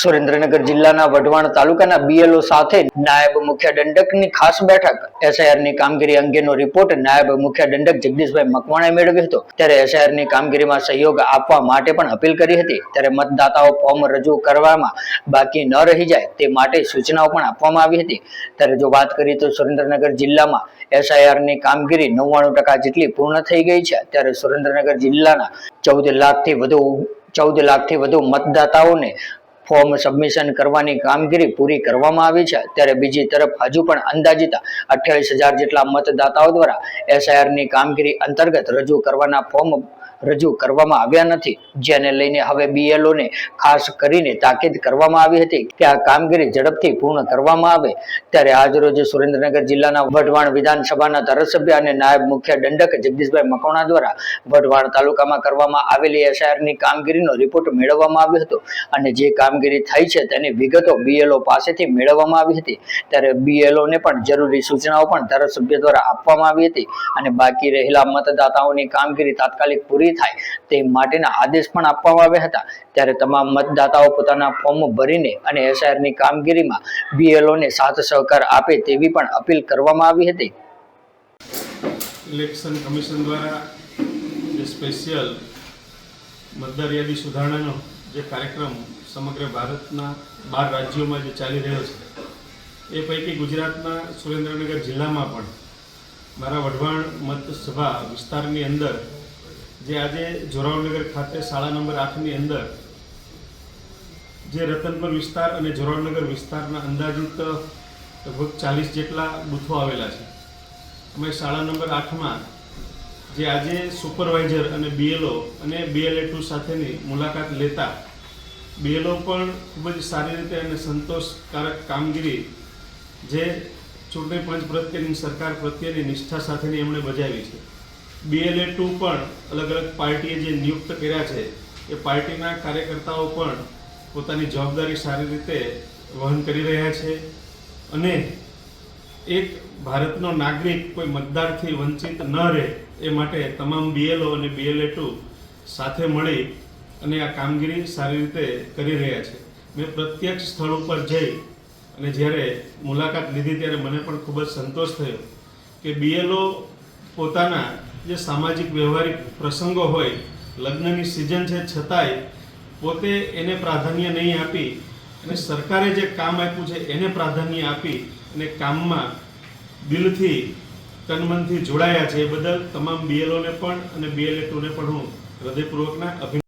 સુરેન્દ્રનગર જિલ્લાના વઢવાણ તાલુકાના બીએલઓ સાથે નાયબ મુખ્ય દંડકની ખાસ બેઠક. એસઆઈઆરની કામગીરી અંગેનો રિપોર્ટ નાયબ મુખ્ય દંડક જગદીશભાઈ મકવાણાએ મેળવ્યો હતો. ત્યારે એસઆઈઆરની કામગીરીમાં સહયોગ આપવા માટે પણ અપીલ કરી હતી. ત્યારે મતદાતાઓ ફોર્મ રજૂ કરવામાં બાકી ન રહી જાય તે માટે સૂચનાઓ પણ આપવામાં આવી હતી. ત્યારે જો વાત કરીએ તો સુરેન્દ્રનગર જિલ્લામાં એસઆઈઆરની કામગીરી નવ્વાણું ટકા જેટલી પૂર્ણ થઈ ગઈ છે. ત્યારે સુરેન્દ્રનગર જિલ્લાના ચૌદ લાખથી વધુ, ચૌદ લાખથી વધુ મતદાતાઓને ફોર્મ સબમિશન કરવાની કામગીરી પૂરી કરવામાં આવી છે. ત્યારે બીજી તરફ હજુ પણ અંદાજિત અઠ્યાવીસ હજાર જેટલા મતદાતાઓ દ્વારા એસઆઈઆરની કામગીરી અંતર્ગત રજૂ કરવાના ફોર્મ રજૂ કરવામાં આવ્યા નથી. જેને લઈને હવે બીએલઓને ખાસ કરીને તાકીદ કરવામાં આવી હતી કે આ કામગીરી ઝડપથી પૂર્ણ કરવામાં આવે. ત્યારે આજરોજ સુરેન્દ્રનગર જિલ્લાના વઢવાણ વિધાનસભાના ધારાસભ્ય અને નાયબ મુખ્ય દંડક જગદીશભાઈ મકવાણા દ્વારા વઢવાણ તાલુકામાં કરવામાં આવેલી એસઆઈઆરની કામગીરીનો રિપોર્ટ મેળવવામાં આવ્યો હતો. અને જે કામગીરી થઈ છે તેની વિગતો બીએલઓ પાસેથી મેળવવામાં આવી હતી. ત્યારે બીએલઓને પણ જરૂરી સૂચનાઓ પણ ધારાસભ્ય દ્વારા આપવામાં આવી હતી. અને બાકી રહેલા મતદાતાઓની કામગીરી તાત્કાલિક પૂરી થાય. તે માટેના આદેશ પણ આપવામાં આવ્યા હતા. ત્યારે તમામ મતદાતાઓ પોતાના ફોર્મ ભરીને અને એસઆઈઆરની કામગીરીમાં BLO ને સાથ સહકાર આપે તેવી પણ અપીલ કરવામાં આવી હતી. ઇલેક્શન કમિશન દ્વારા જે સ્પેશિયલ મતદાર યાદી સુધારણાનો જે કાર્યક્રમ સમગ્ર ભારતના બાર રાજ્યોમાં જે ચાલી રહ્યો છે, એ પૈકી ગુજરાતના સુરેન્દ્રનગર જિલ્લામાં પણ મારા વઢવાણ મતસભા વિસ્તારની અંદર જે આજે જોરાવનગર ખાતે શાળા નંબર આઠની અંદર જે રતનપર વિસ્તાર અને જોરાવનગર વિસ્તારના અંદાજિત લગભગ ચાલીસ જેટલા બૂથો આવેલા છે. અમે શાળા નંબર આઠમાં જે આજે સુપરવાઇઝર અને બીએલઓ અને બીએલએ ટુ સાથેની મુલાકાત લેતા બીએલઓ પણ ખૂબ જ સારી રીતે અને સંતોષકારક કામગીરી જે ચૂંટણી પંચ પ્રત્યેની સરકાર પ્રત્યેની નિષ્ઠા સાથેની એમણે બજાવી છે. બીએલએ ટુ પણ અલગ અલગ પાર્ટીએ જે નિયુક્ત કર્યા છે, એ પાર્ટીના કાર્યકર્તાઓ પણ પોતાની જવાબદારી સારી રીતે વહન કરી રહ્યા છે અને એક ભારતનો નાગરિક કોઈ મતદારથી વંચિત ન રહે એ માટે તમામ બીએલઓ અને બીએલએ ટુ સાથે મળી અને આ કામગીરી સારી રીતે કરી રહ્યા છે. મેં પ્રત્યક્ષ સ્થળ ઉપર જઈ અને જ્યારે મુલાકાત લીધી ત્યારે મને પણ ખૂબ જ સંતોષ થયો કે બીએલઓ પોતાના જે સામાજિક વ્યવહારિક પ્રસંગો હોય, લગ્નની સિઝન છે છતાંય, પોતે એને પ્રાધાન્ય નહીં આપી અને સરકારે જે કામ આપ્યું છે એને પ્રાધાન્ય આપી અને કામમાં દિલથી, તનમનથી જોડાયા છે. એ બદલ તમામ બીએલઓને પણ અને બીએલએ ટુને પણ હું હૃદયપૂર્વકના અભિનંદન